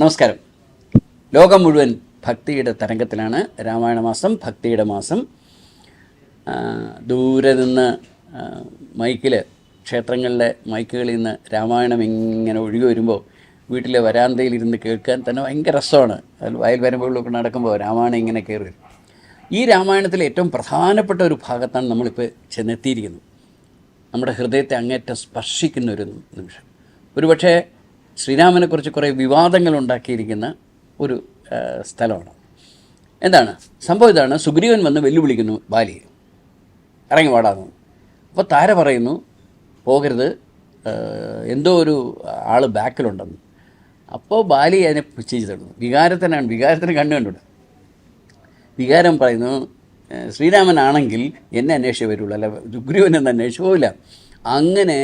നമസ്കാരം. ലോകം മുഴുവൻ ഭക്തിയുടെ തരംഗത്തിലാണ്. രാമായണ മാസം ഭക്തിയുടെ മാസം. ദൂരെ നിന്ന് മൈക്കിൽ ക്ഷേത്രങ്ങളിലെ മൈക്കുകളിൽ നിന്ന് രാമായണം ഇങ്ങനെ ഒഴുകി വരുമ്പോൾ വീട്ടിലെ വരാന്തയിൽ ഇരുന്ന് കേൾക്കാൻ തന്നെ ഭയങ്കര രസമാണ്. അതിൽ വയൽ വരുമ്പോഴൊക്കെ നടക്കുമ്പോൾ രാമായണം ഇങ്ങനെ കയറി വരും. ഈ രാമായണത്തിലെ ഏറ്റവും പ്രധാനപ്പെട്ട ഒരു ഭാഗത്താണ് നമ്മളിപ്പോൾ ചെന്നെത്തിയിരിക്കുന്നത്. നമ്മുടെ ഹൃദയത്തെ അങ്ങേറ്റം സ്പർശിക്കുന്ന ഒരു നിമിഷം. ഒരുപക്ഷെ ശ്രീരാമനെക്കുറിച്ച് കുറേ വിവാദങ്ങൾ ഉണ്ടാക്കിയിരിക്കുന്ന ഒരു സ്ഥലമാണ്. എന്താണ്? സംഭവം ഇതാണ്. സുഗ്രീവൻ വന്ന് വെല്ലുവിളിക്കുന്നു ബാലിയെ. ഇറങ്ങി വാടാന്ന് അപ്പോൾ താര പറയുന്നു പോകരുത്. എന്തോ ഒരു ആൾ ബാക്കിലുണ്ടെന്ന്. അപ്പോൾ ബാലി അതിനെ പുച്ഛിച്ച് തടുന്നു വികാരത്തിനാണ് വികാരത്തിന് കണ്ണു കണ്ടുണ്ട് വികാരം പറയുന്നു "ഏഹ് ശ്രീരാമനാണെങ്കിൽ എന്നെ അന്വേഷിച്ചേ വരുള്ളൂ. അല്ല സുഗ്രീവൻ എന്ന് അന്വേഷിച്ച് പോവില്ല. അങ്ങനെ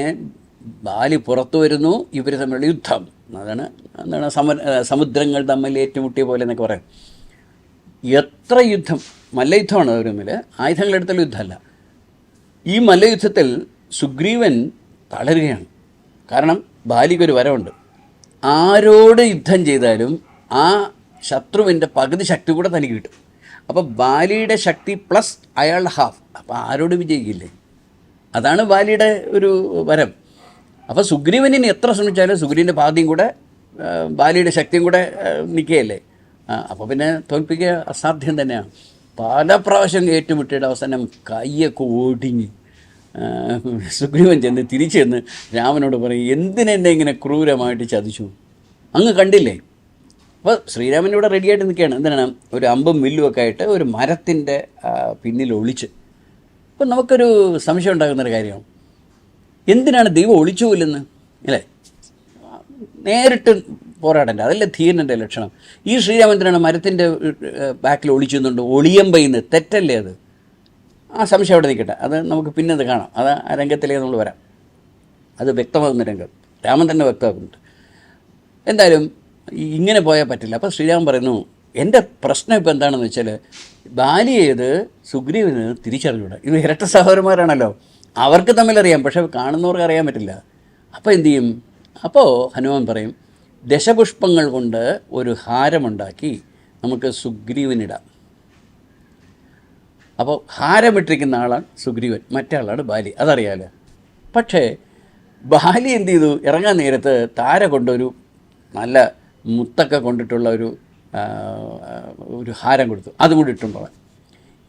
ബാലി പുറത്തു വരുന്നു ഇവർ തമ്മിലുള്ള യുദ്ധം. അതാണ് എന്താണ് സമ സമുദ്രങ്ങൾ തമ്മിൽ ഏറ്റുമുട്ടിയ പോലെ എന്നൊക്കെ പറയാം. എത്ര യുദ്ധം മല്ലയുദ്ധമാണ് അവർ തമ്മിൽ ആയുധങ്ങളെടുത്തുള്ള യുദ്ധമല്ല. ഈ മല്ലയുദ്ധത്തിൽ സുഗ്രീവൻ തളരുകയാണ്. കാരണം ബാലിക്കൊരു വരവുണ്ട്. ആരോട് യുദ്ധം ചെയ്താലും ആ ശത്രുവിന്റെ പകുതി ശക്തി കൂടെ തനിക്ക് കിട്ടും. അപ്പോൾ ബാലിയുടെ ശക്തി പ്ലസ് അയാളുടെ ഹാഫ്. അപ്പോൾ ആരോട് വിജയിക്കില്ലേ? അതാണ് ബാലിയുടെ ഒരു വരം. അപ്പോൾ സുഗ്രീവനിന് എത്ര ശ്രമിച്ചാലും സുഗ്രീവന്റെ പാതിയും കൂടെ ബാലിയുടെ ശക്തിയും കൂടെ നിൽക്കുകയല്ലേ? അപ്പോൾ പിന്നെ തോൽപ്പിക്കുക അസാധ്യം തന്നെയാണ്. പല പ്രാവശ്യം ഏറ്റുമുട്ടിയുടെ അവസാനം കയ്യൊക്കെ ഓടിഞ്ഞ് സുഗ്രീവൻ ചെന്ന് തിരിച്ചു ചെന്ന് രാമനോട് പറയും എന്തിനെന്നെ ഇങ്ങനെ ക്രൂരമായിട്ട് ചതിച്ചു? അങ്ങ് കണ്ടില്ലേ? അപ്പോൾ ശ്രീരാമൻ ഇവിടെ റെഡിയായിട്ട് നിൽക്കുകയാണ്. എന്തിനാണ്? ഒരു അമ്പും വില്ലും ഒക്കെ ആയിട്ട് ഒരു മരത്തിന്റെ പിന്നിൽ ഒളിച്ച്. അപ്പം നമുക്കൊരു സംശയം ഉണ്ടാകുന്നൊരു കാര്യമാണ്. എന്തിനാണ് ദൈവം ഒളിച്ചു കൊല്ലുന്നത്? അല്ലേ? നേരിട്ട് പോരാടേണ്ട. അതല്ലേ ധീരന്റെ ലക്ഷണം. ഈ ശ്രീരാമചന്ദ്രനാണ് മരത്തിന്റെ ബാക്കിൽ ഒളിച്ചുന്നുണ്ട്? ഒളിയമ്പയിന്ന് തെറ്റല്ലേ അത്? ആ സംശയം അവിടെ നിൽക്കട്ടെ. അത് നമുക്ക് പിന്നെ അത് കാണാം. അത് ആ രംഗത്തിലേക്ക് നമ്മൾ വരാം. അത് വ്യക്തമാകുന്ന രംഗം. രാമൻ തന്നെ വ്യക്തമാക്കുന്നുണ്ട്. എന്തായാലും ഇങ്ങനെ പോയാൽ പറ്റില്ല. അപ്പോൾ ശ്രീരാമൻ പറയുന്നു എന്റെ പ്രശ്നം ഇപ്പോൾ എന്താണെന്ന് വെച്ചാൽ ബാലിയേത് സുഗ്രീവന് തിരിച്ചറിഞ്ഞൂടാ. ഇത് ഇരട്ട സഹോദരന്മാരാണല്ലോ. അവർക്ക് തമ്മിലറിയാം പക്ഷെ കാണുന്നവർക്ക് അറിയാൻ പറ്റില്ല. അപ്പോൾ എന്തു ചെയ്യും? അപ്പോൾ ഹനുമാൻ പറയും ദശപുഷ്പങ്ങൾ കൊണ്ട് ഒരു ഹാരമുണ്ടാക്കി നമുക്ക് സുഗ്രീവനിടാം അപ്പോൾ ഹാരമിട്ടിരിക്കുന്ന ആളാണ് സുഗ്രീവൻ മറ്റാളാണ് ബാലി. അതറിയാലോ? പക്ഷേ ബാലി എന്ത് ചെയ്തു? ഇറങ്ങാൻ നേരത്ത് താര കൊണ്ടൊരു നല്ല മുത്തൊക്കെ കൊണ്ടിട്ടുള്ള ഒരു ഒരു ഹാരം കൊടുത്തു. അതും കൂടി ഇട്ടുണ്ടോ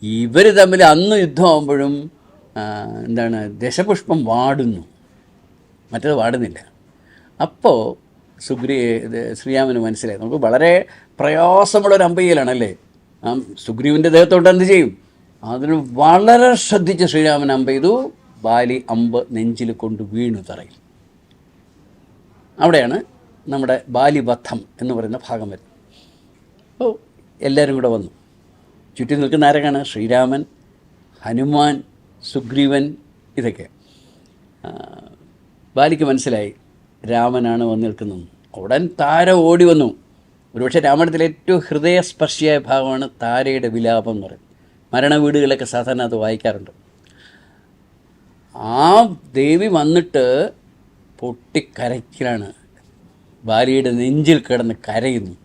ഇവർ തമ്മിൽ അന്ന് യുദ്ധമാകുമ്പോഴും എന്താണ് ദശപുഷ്പം വാടുന്നു. മറ്റത് വാടുന്നില്ല. അപ്പോൾ സുഗ്രീ ശ്രീരാമന് മനസ്സിലായി. നമുക്ക് വളരെ പ്രയാസമുള്ളൊരു അമ്പയ്യലാണല്ലേ? ആ സുഗ്രീവിന്റെ ദേഹത്തോട്ട് എന്ത് ചെയ്യും? അതിന് വളരെ ശ്രദ്ധിച്ച് ശ്രീരാമൻ അമ്പ ചെയ്തു? ബാലി അമ്പ് നെഞ്ചിൽ കൊണ്ട് വീണു തറയിൽ. അവിടെയാണ് നമ്മുടെ ബാലിബദ്ധം എന്ന് പറയുന്ന ഭാഗം വരുന്നത്. അപ്പോൾ എല്ലാവരും കൂടെ വന്നു. ചുറ്റി നിൽക്കുന്ന ആരൊക്കെയാണ്? ശ്രീരാമൻ ഹനുമാൻ സുഗ്രീവൻ ഇതൊക്കെ. ബാലിക്ക് മനസ്സിലായി രാമനാണ് വന്നു നിൽക്കുന്നത്. ഉടൻ താര ഓടി വന്നു. ഒരുപക്ഷെ രാമായണത്തിലെ ഏറ്റവും ഹൃദയസ്പർശിയായ ഭാഗമാണ് താരയുടെ വിലാപം എന്ന് പറയുന്നത്. മരണ സാധാരണ അത് വായിക്കാറുണ്ട്. ആ ദേവി വന്നിട്ട് പൊട്ടിക്കരയ്ക്കലാണ്. ബാലിയുടെ നെഞ്ചിൽ കിടന്ന് കരയുന്നു.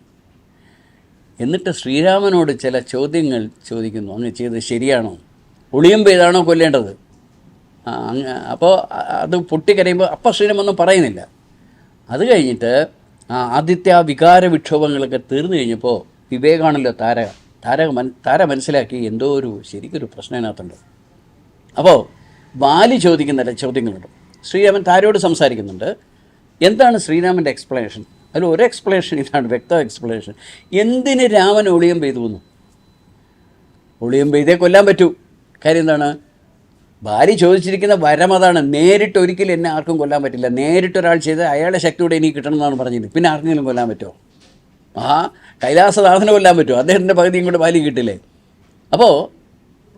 എന്നിട്ട് ശ്രീരാമനോട് ചില ചോദ്യങ്ങൾ ചോദിക്കുന്നു. അങ്ങ് ചെയ്തത് ശരിയാണോ? ഒളിയം പെയ്താണോ കൊല്ലേണ്ടത്? അപ്പോൾ അത് പൊട്ടിക്കരയുമ്പോൾ അപ്പം ശ്രീരാമൊന്നും പറയുന്നില്ല. അത് കഴിഞ്ഞിട്ട് ആദ്യത്തെ ആ വികാര വിക്ഷോഭങ്ങളൊക്കെ തീർന്നു കഴിഞ്ഞപ്പോൾ വിവേകാണല്ലോ താര താര മൻ താര മനസ്സിലാക്കി എന്തോ ഒരു ശരിക്കൊരു പ്രശ്നം അതിനകത്തുണ്ട്. അപ്പോൾ ബാലി ചോദിക്കുന്ന ചോദ്യങ്ങളുണ്ട്. ശ്രീരാമൻ താരയോട് സംസാരിക്കുന്നുണ്ട്. എന്താണ് ശ്രീരാമന്റെ എക്സ്പ്ലനേഷൻ അതിൽ ഒരു എക്സ്പ്ലനേഷൻ ഇതാണ് വ്യക്ത എക്സ്പ്ലനേഷൻ എന്തിന് രാമൻ ഒളിയം പെയ്തു വന്നു ഒളിയം പെയ്തേ കൊല്ലാൻ പറ്റൂ. കാര്യം എന്താണ്? ഭാര്യ ചോദിച്ചിരിക്കുന്ന വരം അതാണ്. നേരിട്ട് ഒരിക്കലും എന്നെ ആർക്കും കൊല്ലാൻ പറ്റില്ല. നേരിട്ട് ഒരാൾ ചെയ്ത് അയാളുടെ ശക്തിയോടെ എനിക്ക് കിട്ടണം എന്നാണ് പറഞ്ഞത് പിന്നെ ആർക്കെങ്കിലും കൊല്ലാൻ പറ്റുമോ? ആ കൈലാസനാഥനെ കൊല്ലാൻ പറ്റുമോ? അദ്ദേഹത്തിന്റെ പകുതിയും കൂടെ ബാലി കിട്ടില്ലേ? അപ്പോൾ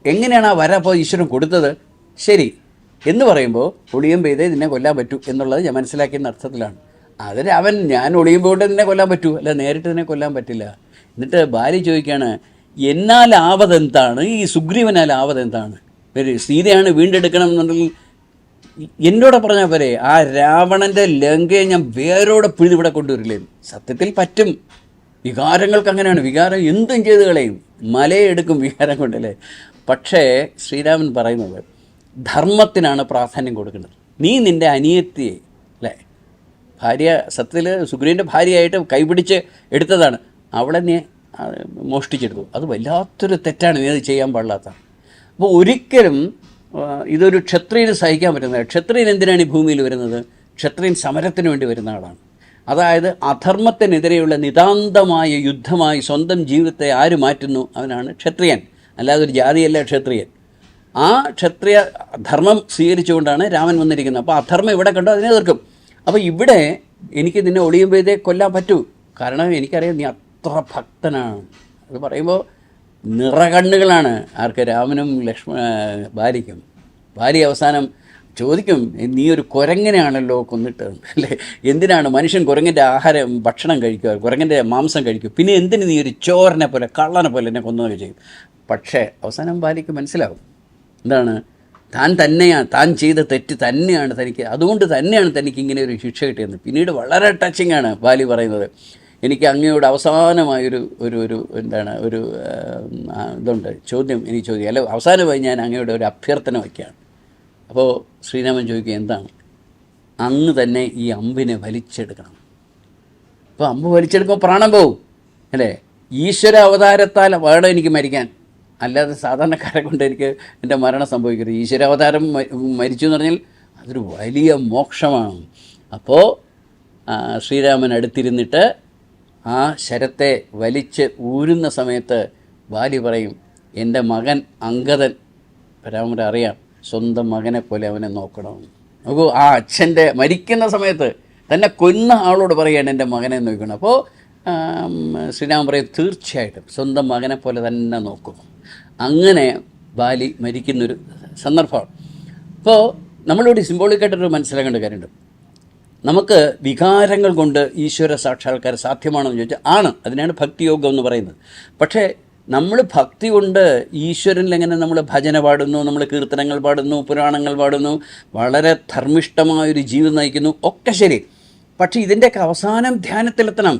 എങ്ങനെയാണ് ആ വര അപ്പോൾ ഈശ്വരൻ കൊടുത്തത്? ശരി എന്ന് പറയുമ്പോൾ ഒളിയും പെയ്തേ നിന്നെ കൊല്ലാൻ പറ്റൂ എന്നുള്ളത് ഞാൻ മനസ്സിലാക്കിയെന്ന അർത്ഥത്തിലാണ്. അതിന് അവൻ ഞാൻ ഒളിയും പോയിട്ട് നിന്നെ കൊല്ലാൻ പറ്റൂ. അല്ല നേരിട്ട് നിന്നെ കൊല്ലാൻ പറ്റില്ല. എന്നിട്ട് ഭാര്യ ചോദിക്കുകയാണ് എന്നാൽ ആവതെന്താണ് ഈ സുഗ്രീവനാൽ ആവതെന്താണ് ഒരു സീതയാണ് വീണ്ടെടുക്കണം എന്നുണ്ടെങ്കിൽ എന്നോട് പറഞ്ഞാൽ പോരെ ആ രാവണന്റെ ലങ്കയെ ഞാൻ വേരോടെ പിഴുതി ഇവിടെ കൊണ്ടുവരില്ലേ സത്യത്തിൽ പറ്റും. വികാരങ്ങൾക്ക് അങ്ങനെയാണ്. വികാരം എന്തും ചെയ്ത് കളയും. മലയെടുക്കും വികാരം കൊണ്ടല്ലേ? പക്ഷേ ശ്രീരാമൻ പറയുന്നത് ധർമ്മത്തിനാണ് പ്രാധാന്യം കൊടുക്കുന്നത്. നീ നിന്റെ അനിയത്തിയെ അല്ലേ? ഭാര്യ സത്യത്തിൽ സുഗ്രീവന്റെ ഭാര്യയായിട്ട് കൈപിടിച്ച് എടുത്തതാണ്. അവളെ നീ മോഷ്ടിച്ചെടുത്തു അത് വല്ലാത്തൊരു തെറ്റാണ്. ഇനി അത് ചെയ്യാൻ പാടില്ലാത്ത. അപ്പോൾ ഒരിക്കലും ഇതൊരു ക്ഷത്രിയന് സഹിക്കാൻ പറ്റുന്നത് ക്ഷത്രിയൻ എന്തിനാണ് ഈ ഭൂമിയിൽ വരുന്നത്? ക്ഷത്രിയൻ സമരത്തിന് വേണ്ടി വരുന്ന ആളാണ്. അതായത് അധർമ്മത്തിനെതിരെയുള്ള നിതാന്തമായ യുദ്ധമായി സ്വന്തം ജീവിതത്തെ ആര് മാറ്റുന്നു? അവനാണ് ക്ഷത്രിയൻ. അല്ലാതെ ഒരു ജാതിയല്ല ക്ഷത്രിയൻ. ആ ക്ഷത്രിയ ധർമ്മം സ്വീകരിച്ചുകൊണ്ടാണ് രാമൻ വന്നിരിക്കുന്നത്. അപ്പോൾ അധർമ്മം ഇവിടെ കണ്ടോ? അതിനെ എതിർക്കും. അപ്പോൾ ഇവിടെ എനിക്ക് നിന്നെ ഒളിയുമ്പോഴേ കൊല്ലാൻ പറ്റൂ. കാരണം എനിക്കറിയാം നീ അത്ര ഭക്തനാണ് അത് പറയുമ്പോൾ നിറകണ്ണുകളാണ്. ആർക്ക് രാമനും ലക്ഷ്മ ഭാര്യയ്ക്കും. ഭാര്യ അവസാനം ചോദിക്കും നീ ഒരു കുരങ്ങനെയാണല്ലോ കൊന്നിട്ട്? അല്ലേ? എന്തിനാണ് മനുഷ്യൻ കുരങ്ങന്റെ ആഹാരം ഭക്ഷണം കഴിക്കുക കുരങ്ങന്റെ മാംസം കഴിക്കും പിന്നെ എന്തിന് നീ ഒരു ചോരനെ പോലെ കള്ളനെ പോലെ എന്നെ കൊന്നതൊക്കെ ചെയ്യും പക്ഷേ അവസാനം ഭാര്യയ്ക്ക് മനസ്സിലാവും. എന്താണ്? താൻ തന്നെയാണ് താൻ ചെയ്ത തെറ്റ് തന്നെയാണ് തനിക്ക് അതുകൊണ്ട് തന്നെയാണ് തനിക്ക് ഇങ്ങനെ ഒരു ശിക്ഷ കിട്ടിയത് പിന്നീട് വളരെ ടച്ചിങ് ആണ് ബാലി പറയുന്നത്. എനിക്ക് അങ്ങയോട് അവസാനമായൊരു ഒരു ഒരു എന്താണ് ഒരു ഇതുണ്ട്. ചോദ്യം എനിക്ക് ചോദ്യം അല്ല അവസാനമായി ഞാൻ അങ്ങയുടെ ഒരു അഭ്യർത്ഥന വയ്ക്കുകയാണ്. അപ്പോൾ ശ്രീരാമൻ ചോദിക്കുക എന്താണ്? അങ്ങ് തന്നെ ഈ അമ്പിനെ വലിച്ചെടുക്കണം. അപ്പോൾ അമ്പ് വലിച്ചെടുക്കുമ്പോൾ പ്രാണം പോവും അല്ലേ? ഈശ്വര അവതാരത്താൽ വേണം എനിക്ക് മരിക്കാൻ. അല്ലാതെ സാധാരണക്കാരെ കൊണ്ട് എനിക്ക് എന്റെ മരണം സംഭവിക്കരുത്. ഈശ്വര അവതാരം മരിച്ചു എന്ന് പറഞ്ഞാൽ അതൊരു വലിയ മോക്ഷമാണ്. അപ്പോൾ ശ്രീരാമൻ അടുത്തിരുന്നിട്ട് ആ ശരത്തെ വലിച്ച് ഊരുന്ന സമയത്ത് ബാലി പറയും എന്റെ മകൻ അങ്കദൻ. പരാമര അറിയാം സ്വന്തം മകനെ പോലെ അവനെ നോക്കണമെന്ന് നോക്കൂ ആ അച്ഛന്റെ മരിക്കുന്ന സമയത്ത് തന്നെ കൊന്ന ആളോട് പറയുകയാണ് എന്റെ മകനെ നോക്കണം. അപ്പോൾ ശ്രീരാമൻ പറയും തീർച്ചയായിട്ടും സ്വന്തം മകനെ പോലെ തന്നെ നോക്കും. അങ്ങനെ ബാലി മരിക്കുന്നൊരു സന്ദർഭമാണ്. അപ്പോൾ നമ്മളിവിടെ സിംബോളിക്കായിട്ടൊരു മനസ്സിലാക്കേണ്ട കാര്യമുണ്ട്. നമുക്ക് വികാരങ്ങൾ കൊണ്ട് ഈശ്വര സാക്ഷാത്കാരം സാധ്യമാണെന്ന് ചോദിച്ചാൽ ആണ് അതിനാണ് ഭക്തിയോഗം എന്ന് പറയുന്നത് പക്ഷേ നമ്മൾ ഭക്തി കൊണ്ട് ഈശ്വരനിൽ എങ്ങനെ നമ്മൾ ഭജന പാടുന്നു നമ്മൾ കീർത്തനങ്ങൾ പാടുന്നു പുരാണങ്ങൾ പാടുന്നു വളരെ ധർമ്മിഷ്ഠമായൊരു ജീവിതം നയിക്കുന്നു ഒക്കെ ശരി പക്ഷേ ഇതിന്റെയൊക്കെ അവസാനം ധ്യാനത്തിലെത്തണം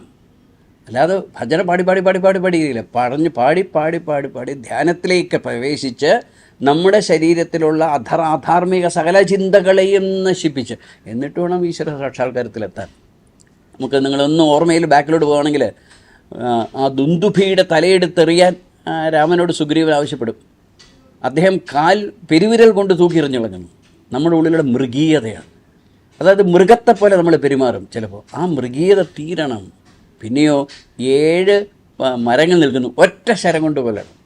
അല്ലാതെ ഭജന പാടി പാടി പാടി പാടി പാടിയില്ല പറഞ്ഞ് പാടി പാടി പാടി പാടി ധ്യാനത്തിലേക്ക് പ്രവേശിച്ച് നമ്മുടെ ശരീരത്തിലുള്ള അധർ അധാർമിക സകല ചിന്തകളെയും നശിപ്പിച്ച്. എന്നിട്ട് വേണം ഈശ്വര സാക്ഷാത്കാരത്തിലെത്താൻ. നമുക്ക് നിങ്ങളൊന്ന് ഓർമ്മയിൽ ബാക്കിലോട്ട് പോകുകയാണെങ്കിൽ ആ ദുന്ദുഭിയുടെ തലയെടുത്തെറിയാൻ രാമനോട് സുഗ്രീവൻ ആവശ്യപ്പെടും. അദ്ദേഹം കാൽ പെരുവിരൽ കൊണ്ട് തൂക്കിയെറിഞ്ഞിളങ്ങുന്നു നമ്മുടെ ഉള്ളിലുള്ള മൃഗീയതയാണ്. അതായത് മൃഗത്തെ പോലെ നമ്മൾ പെരുമാറും ചിലപ്പോൾ. ആ മൃഗീയത തീരണം. പിന്നെയോ ഏഴ് മരങ്ങൾ നിൽക്കുന്നു. ഒറ്റ ശരം കൊണ്ട് കൊല്ലണം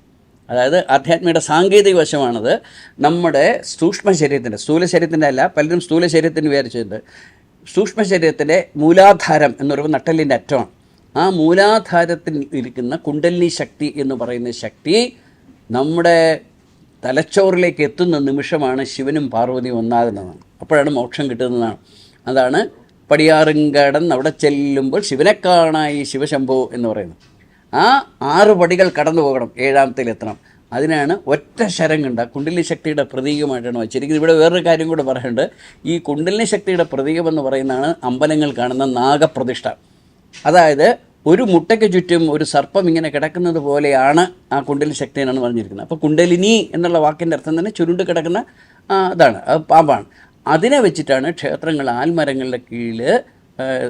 അതായത് ആധ്യാത്മികയുടെ സാങ്കേതിക വശമാണത്. നമ്മുടെ സൂക്ഷ്മ ശരീരത്തിന്റെ സ്ഥൂല ശരീരത്തിന്റെ അല്ല പലരും സ്ഥൂല ശരീരത്തിന് വിചാരിച്ചിട്ടുണ്ട്. സൂക്ഷ്മ ശരീരത്തിന്റെ മൂലാധാരം എന്ന് പറയുമ്പോൾ നട്ടലിന്റെ അറ്റമാണ്. ആ മൂലാധാരത്തിൽ ഇരിക്കുന്ന കുണ്ടലിനി ശക്തി എന്ന് പറയുന്ന ശക്തി നമ്മുടെ തലച്ചോറിലേക്ക് എത്തുന്ന നിമിഷമാണ് ശിവനും പാർവതിയും ഒന്നാകുന്നതാണ്. അപ്പോഴാണ് മോക്ഷം കിട്ടുന്നതാണ്. അതാണ് പടിയാറുംകടന്ന് അവിടെ ചെല്ലുമ്പോൾ ശിവനെ കാണായി ശിവശംഭോ എന്ന് പറയുന്നത്. ആ ആറ് പടികൾ കടന്നു പോകണം ഏഴാമത്തിൽ എത്തണം. അതിനാണ് ഒറ്റ ശരം കണ്ട കുണ്ടലിനി ശക്തിയുടെ പ്രതീകമായിട്ടാണ് വച്ചിരിക്കുന്നത് ഇവിടെ വേറൊരു കാര്യം കൂടെ പറയുന്നുണ്ട് ഈ കുണ്ടലിനി ശക്തിയുടെ പ്രതീകം എന്ന് പറയുന്നതാണ് അമ്പലങ്ങൾ കാണുന്ന നാഗപ്രതിഷ്ഠ. അതായത് ഒരു മുട്ടയ്ക്ക് ചുറ്റും ഒരു സർപ്പം ഇങ്ങനെ കിടക്കുന്നത് പോലെയാണ് ആ കുണ്ടലി ശക്തി എന്നാണ് പറഞ്ഞിരിക്കുന്നത്. അപ്പോൾ കുണ്ടലിനി എന്നുള്ള വാക്കിന്റെ അർത്ഥം തന്നെ ചുരുണ്ട് കിടക്കുന്ന അതാണ് പാമ്പാണ്. അതിനെ വെച്ചിട്ടാണ് ക്ഷേത്രങ്ങൾ ആൽമരങ്ങളുടെ കീഴിൽ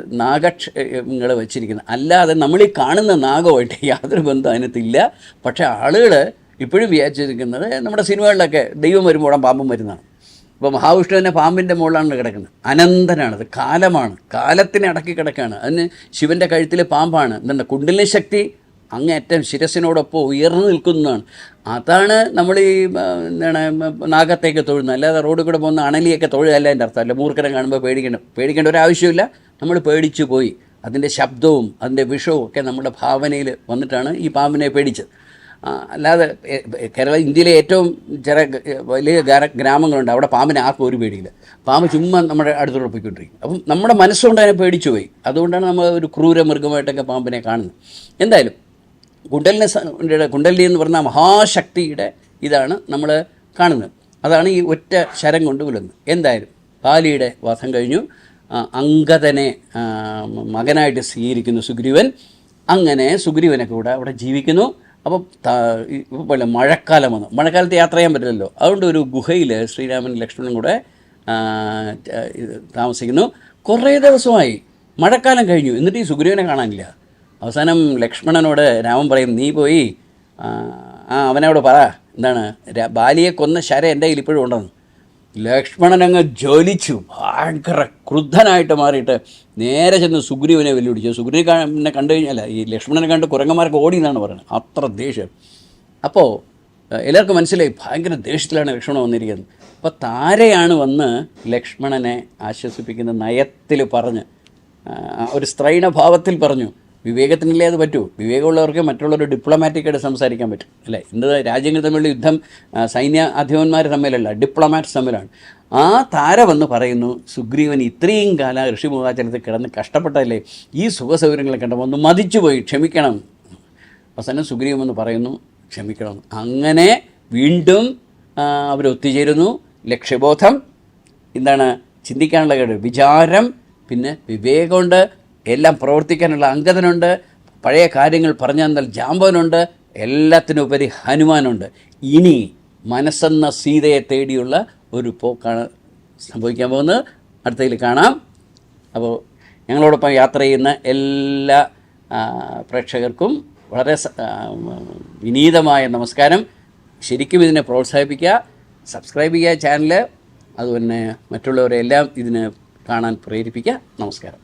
നാഗങ്ങൾ വെച്ചിരിക്കുന്നത് അല്ലാതെ നമ്മൾ ഈ കാണുന്ന നാഗമായിട്ട് യാതൊരു ബന്ധം അതിനകത്തില്ല. പക്ഷേ ആളുകൾ ഇപ്പോഴും വിചാരിച്ചിരിക്കുന്നത് നമ്മുടെ സിനിമകളിലൊക്കെ ദൈവം വരുമ്പോൾ പാമ്പും വരുന്നതാണ്. ഇപ്പോൾ മഹാവിഷ്ണുവിന്റെ പാമ്പിന്റെ മുകളിലാണ് കിടക്കുന്നത്. അനന്തനാണത്. കാലമാണ്. കാലത്തിനെ അടക്കി കിടക്കുകയാണ്. അതിന് ശിവന്റെ കഴുത്തിൽ പാമ്പാണ്. എന്താണ് കുണ്ടലിനി ശക്തി അങ്ങേറ്റം ശിരസിനോടൊപ്പം ഉയർന്നു നിൽക്കുന്നതാണ്. അതാണ് നമ്മൾ ഈ എന്താണ് നാഗത്തേക്ക് തൊഴുന്നത്. അല്ലാതെ റോഡിൽ കൂടെ പോകുന്ന അണലിയൊക്കെ തൊഴുകയല്ല എന്റെ അർത്ഥം. അല്ല മൂർഖനെ കാണുമ്പോൾ പേടിക്കണം പേടിക്കേണ്ട ഒരു ആവശ്യമില്ല നമ്മൾ പേടിച്ചു പോയി. അതിന്റെ ശബ്ദവും അതിന്റെ വിഷവും ഒക്കെ നമ്മുടെ ഭാവനയിൽ വന്നിട്ടാണ് ഈ പാമ്പിനെ പേടിച്ചത്. അല്ലാതെ കേരള ഇന്ത്യയിലെ ഏറ്റവും ചില വലിയ ഗ്രാമങ്ങളുണ്ട്. അവിടെ പാമ്പിനെ ആർക്കും ഒരു പേടിയില്ല. പാമ്പ് ചുമ്മാ നമ്മുടെ അടുത്തോടെ പോയിക്കൊണ്ടിരിക്കും. അപ്പം നമ്മുടെ മനസ്സുകൊണ്ട് അതിനെ പേടിച്ചു പോയി. അതുകൊണ്ടാണ് നമ്മൾ ഒരു ക്രൂര മൃഗമായിട്ടൊക്കെ പാമ്പിനെ കാണുന്നത്. എന്തായാലും കുണ്ടലിനെ കുണ്ടലി എന്ന് പറഞ്ഞ മഹാശക്തിയുടെ ഇതാണ് നമ്മൾ കാണുന്നത്. അതാണ് ഈ ഒറ്റ ശരം കൊണ്ട് വിളുന്നത് എന്തായാലും പാലിയുടെ വാസം കഴിഞ്ഞു. ആ, മകനായിട്ട് സ്വീകരിക്കുന്നു സുഗ്രീവൻ. അങ്ങനെ സുഗ്രീവനെ കൂടെ അവിടെ ജീവിക്കുന്നു. അപ്പോൾ ഇപ്പോൾ മഴക്കാലം വന്നു. മഴക്കാലത്ത് യാത്ര ചെയ്യാൻ പറ്റില്ലല്ലോ. അതുകൊണ്ട് ഒരു ഗുഹയിൽ ശ്രീരാമൻ ലക്ഷ്മണനും കൂടെ താമസിക്കുന്നു. കുറേ ദിവസമായി മഴക്കാലം കഴിഞ്ഞു. എന്നിട്ട് ഈ സുഗ്രീവനെ കാണാനില്ല. അവസാനം ലക്ഷ്മണനോട് രാമൻ പറയും നീ പോയി ആ അവനോട് പറ. എന്താണ് ബാലിയെ കൊന്ന ശര എന്റെ കയ്യിൽ ഇപ്പോഴും ഉണ്ടെന്ന്. ലക്ഷ്മണൻ അങ്ങ് ജ്വലിച്ചു. ഭയങ്കര ക്രുദ്ധനായിട്ട് മാറിയിട്ട് നേരെ ചെന്ന് സുഗ്രീവനെ വെല്ലുവിളിച്ചു. സുഗ്രീവനെ കണ്ടു കഴിഞ്ഞാൽ ഈ ലക്ഷ്മണനെ കണ്ട് കുരങ്ങന്മാർക്ക് ഓടി എന്നാണ് പറയുന്നത്. അത്ര ദേഷ്യം. അപ്പോൾ എല്ലാവർക്കും മനസ്സിലായി ഭയങ്കര ദേഷ്യത്തിലാണ് ലക്ഷ്മണൻ വന്നിരിക്കുന്നത്. അപ്പോൾ താരയാണ് വന്ന് ലക്ഷ്മണനെ ആശ്വസിപ്പിക്കുന്ന നയത്തിൽ പറഞ്ഞ് ഒരു സ്ത്രൈണഭാവത്തിൽ പറഞ്ഞു വിവേകത്തിനല്ലേ അത് പറ്റൂ? വിവേകമുള്ളവർക്ക് മറ്റുള്ളവർ ഡിപ്ലോമാറ്റിക്കായിട്ട് സംസാരിക്കാൻ പറ്റും അല്ലേ? ഇന്ന് രാജ്യങ്ങൾ തമ്മിലുള്ള യുദ്ധം സൈന്യ അധിപന്മാർ തമ്മിലല്ല ഡിപ്ലോമാറ്റ്സ് തമ്മിലാണ്. ആ താര വന്ന് പറയുന്നു സുഗ്രീവൻ ഇത്രയും കാലം ഋഷിമുഖാചലത്തിൽ കിടന്ന് കഷ്ടപ്പെട്ടല്ലേ ഈ സുഖസൗകര്യങ്ങളെ കണ്ടപ്പോൾ ഒന്ന് മതിച്ചുപോയി ക്ഷമിക്കണം. അവസാനം സുഗ്രീവൻ എന്ന് പറയുന്നു ക്ഷമിക്കണം. അങ്ങനെ വീണ്ടും അവർ ഒത്തുചേരുന്നു. ലക്ഷ്യബോധം എന്താണ്? ചിന്തിക്കാനുള്ള വിചാരം പിന്നെ വിവേകമുണ്ട്. എല്ലാം പ്രവർത്തിക്കാനുള്ള അംഗതനുണ്ട്. പഴയ കാര്യങ്ങൾ പറഞ്ഞു തന്നാൽ ജാമ്പവനുണ്ട്. എല്ലാത്തിനുപരി ഹനുമാനുണ്ട്. ഇനി മനസ്സെന്ന സീതയെ തേടിയുള്ള ഒരു പോക്കാണ് സംഭവിക്കാൻ പോകുന്നത്. അടുത്തതിൽ കാണാം. അപ്പോൾ ഞങ്ങളോടൊപ്പം യാത്ര ചെയ്യുന്ന എല്ലാ പ്രേക്ഷകർക്കും വളരെ വിനീതമായ നമസ്കാരം. ശരിക്കും ഇതിനെ പ്രോത്സാഹിപ്പിക്കുക സബ്സ്ക്രൈബ് ചെയ്യുക ചാനൽ അതുപോലെ മറ്റുള്ളവരെല്ലാം ഇതിന് കാണാൻ പ്രേരിപ്പിക്കുക. നമസ്കാരം.